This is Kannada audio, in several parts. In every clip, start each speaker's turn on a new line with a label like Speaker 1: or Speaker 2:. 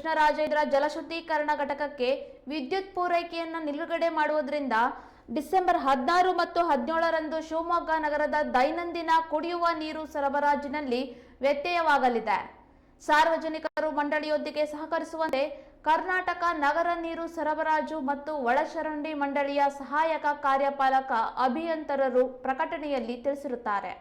Speaker 1: ಕೃಷ್ಣರಾಜೇಂದ್ರ ಜಲಶುದ್ಧೀಕರಣ ಘಟಕಕ್ಕೆ ವಿದ್ಯುತ್ ಪೂರೈಕೆಯನ್ನು ನಿಲುಗಡೆ ಮಾಡುವುದರಿಂದ ಡಿಸೆಂಬರ್ ಹದಿನಾರು ಮತ್ತು ಹದಿನೇಳರಂದು ಶಿವಮೊಗ್ಗ ನಗರದ ದೈನಂದಿನ ಕುಡಿಯುವ ನೀರು ಸರಬರಾಜಿನಲ್ಲಿ ವ್ಯತ್ಯಯವಾಗಲಿದೆ. ಸಾರ್ವಜನಿಕರು ಮಂಡಳಿಯೊಂದಿಗೆ ಸಹಕರಿಸುವಂತೆ ಕರ್ನಾಟಕ ನಗರ ನೀರು ಸರಬರಾಜು ಮತ್ತು ಒಳಚರಂಡಿ ಮಂಡಳಿಯ ಸಹಾಯಕ ಕಾರ್ಯಪಾಲಕ ಅಭಿಯಂತರರು ಪ್ರಕಟಣೆಯಲ್ಲಿ ತಿಳಿಸಿರುತ್ತಾರೆ.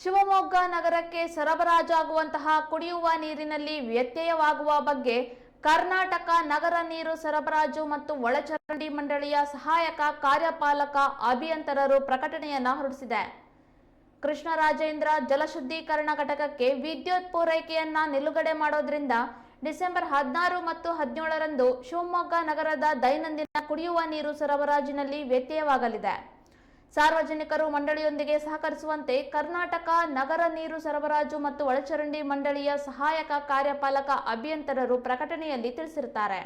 Speaker 1: ಶಿವಮೊಗ್ಗ ನಗರಕ್ಕೆ ಸರಬರಾಜಾಗುವಂತಹ ಕುಡಿಯುವ ನೀರಿನಲ್ಲಿ ವ್ಯತ್ಯಯವಾಗುವ ಬಗ್ಗೆ ಕರ್ನಾಟಕ ನಗರ ನೀರು ಸರಬರಾಜು ಮತ್ತು ಒಳಚರಂಡಿ ಮಂಡಳಿಯ ಸಹಾಯಕ ಕಾರ್ಯಪಾಲಕ ಅಭಿಯಂತರರು ಪ್ರಕಟಣೆಯನ್ನು ಹೊರಡಿಸಿದೆ. ಕೃಷ್ಣರಾಜೇಂದ್ರ ಜಲಶುದ್ಧೀಕರಣ ಘಟಕಕ್ಕೆ ವಿದ್ಯುತ್ ಪೂರೈಕೆಯನ್ನ ನಿಲುಗಡೆ ಮಾಡೋದ್ರಿಂದ ಡಿಸೆಂಬರ್ ಹದಿನಾರು ಮತ್ತು ಹದಿನೇಳರಂದು ಶಿವಮೊಗ್ಗ ನಗರದ ದೈನಂದಿನ ಕುಡಿಯುವ ನೀರು ಸರಬರಾಜಿನಲ್ಲಿ ವ್ಯತ್ಯಯವಾಗಲಿದೆ. ಸಾರ್ವಜನಿಕರು ಮಂಡಳಿಯೊಂದಿಗೆ ಸಹಕರಿಸುವಂತೆ ಕರ್ನಾಟಕ ನಗರ ನೀರು ಸರಬರಾಜು ಮತ್ತು ಒಳಚರಂಡಿ ಮಂಡಳಿಯ ಸಹಾಯಕ ಕಾರ್ಯಪಾಲಕ ಅಭಿಯಂತರರು ಪ್ರಕಟಣೆಯಲ್ಲಿ ತಿಳಿಸಿರುತ್ತಾರೆ.